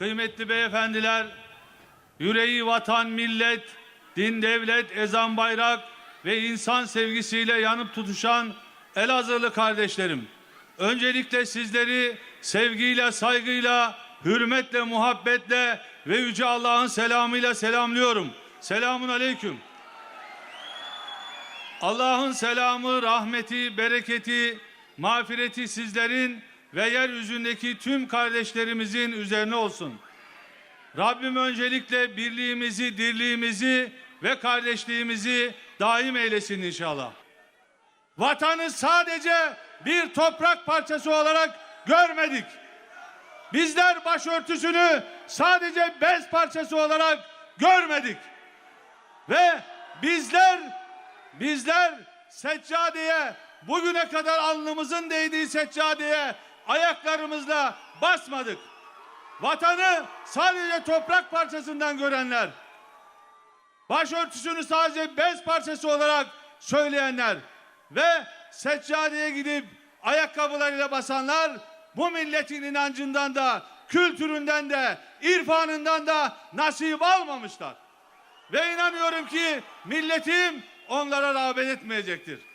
kıymetli beyefendiler, yüreği vatan, millet, din, devlet, ezan, bayrak ve insan sevgisiyle yanıp tutuşan Elazığlı kardeşlerim. Öncelikle sizleri sevgiyle, saygıyla, hürmetle, muhabbetle ve Yüce Allah'ın selamıyla selamlıyorum. Selamun aleyküm. Allah'ın selamı, rahmeti, bereketi, mağfireti sizlerin ve yeryüzündeki tüm kardeşlerimizin üzerine olsun. Rabbim öncelikle birliğimizi, dirliğimizi ve kardeşliğimizi daim eylesin inşallah. Vatanı sadece bir toprak parçası olarak görmedik. Bizler başörtüsünü sadece bez parçası olarak görmedik. Ve bizler bizler seccadeye bugüne kadar alnımızın değdiği seccadeye ayaklarımızla basmadık. Vatanı sadece toprak parçasından görenler, başörtüsünü sadece bez parçası olarak söyleyenler ve seccadeye gidip ayakkabılarıyla basanlar bu milletin inancından da, kültüründen de, irfanından da nasip almamışlar. Ve inanıyorum ki milletim onlara rağbet etmeyecektir.